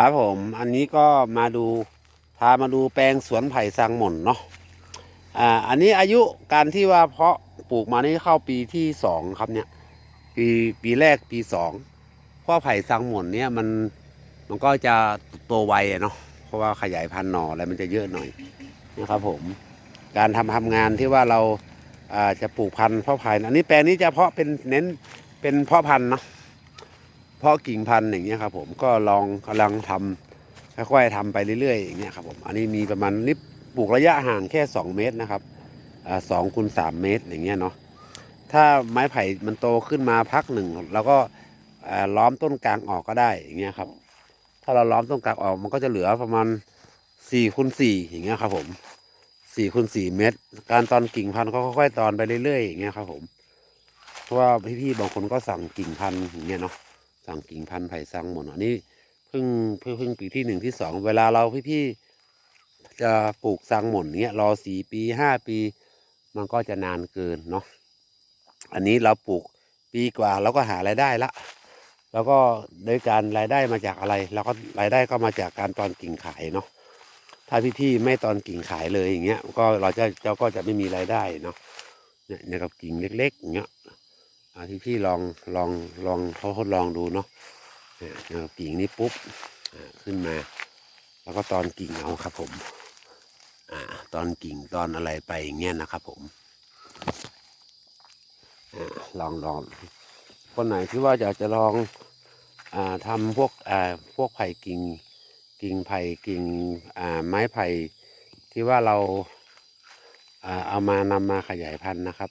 ครับผมอันนี้ก็มาดูพามาดูแปลงสวนไผ่สังหม่นเนาะอ่าอันนี้อายุการที่ว่าเพาะปลูกมานี่เข้าปีที่สองครับเนี่ย ปีปีแรกปีสองเพราะไผ่สังหม่นเนี่ยมันมันก็จะโตไวเนาะเพราะว่าขยายพันธุ์หน่ออะไรมันจะเยอะหน่อยนะครับผม การทำทำงานที่ว่าเราอ่าจะปลูกพันธุ์เพาะพันธุ์อันนี้แปลงนี้จะเพาะเป็นเน้นเป็นเพาะพันธุ์เนาะ เพาะกิ่งพันธุ์อย่างเงี้ยครับผมก็ลองกำลังทำค่อยๆทำไปเรื่อยๆอย่างเงี้ยครับผมอันนี้มีประมาณนิบปลูกระยะห่างแค่ 2 เมตรนะครับสองคูณสามเมตรอย่างเงี้ยเนาะถ้าไม้ไผ่มันโตขึ้นมาพักหนึ่งเราก็ล้อมต้นกลางออกก็ได้อย่างเงี้ยครับ ถ้าเราล้อมต้นกลางออกมันก็จะเหลือประมาณ4คูณสี่อย่างเงี้ยครับผม4คูณสี่เมตร การตอนกิ่งพันธุ์ก็ค่อยๆตอนไปเรื่อยๆอย่างเงี้ยครับผมเพราะว่าพี่ๆบางคนก็สั่งกิ่งพันธุ์อย่างเงี้ยเนาะ สั่งกิ่งพันธุ์ไผ่สังหมดอันนี้เพิ่งเพิ่งเพิ่งปีที่หนึ่งที่สองเวลาเราพี่ๆจะปลูกสังหม่นเนี้ยรอสี่ปีห้าปี มันก็จะนานเกินเนาะอันนี้เราปลูกปีกว่าเราก็หารายได้ละ แล้วก็โดยการรายได้มาจากอะไรเราก็รายได้ก็มาจากการตอนกิ่งขายเนาะถ้าพี่ๆไม่ตอนกิ่งขายเลยอย่างเงี้ย ก็เราจะเราก็จะไม่มีรายได้เนาะเนี่ยเนี่ยกับกิ่งเล็กๆอย่างเงี้ย อ่าที่พี่ลองลองลองเขาทดลองดูเนาะเนี่ยเอากิ่งนี้ปุ๊บอ่าขึ้นมา แล้วก็ตอนกิ่งเอาครับผมอ่าตอนกิ่งตอนอะไรไปอย่างเงี้ยนะครับผมอ่าลองลองคนไหนที่ว่าอยากจะลองอ่าทำพวกอ่าพวกไผ่กิ่งกิ่งไผ่กิ่งอ่าไม้ไผ่ที่ว่าเราอ่าเอามานำมาขยายพันธุ์นะครับ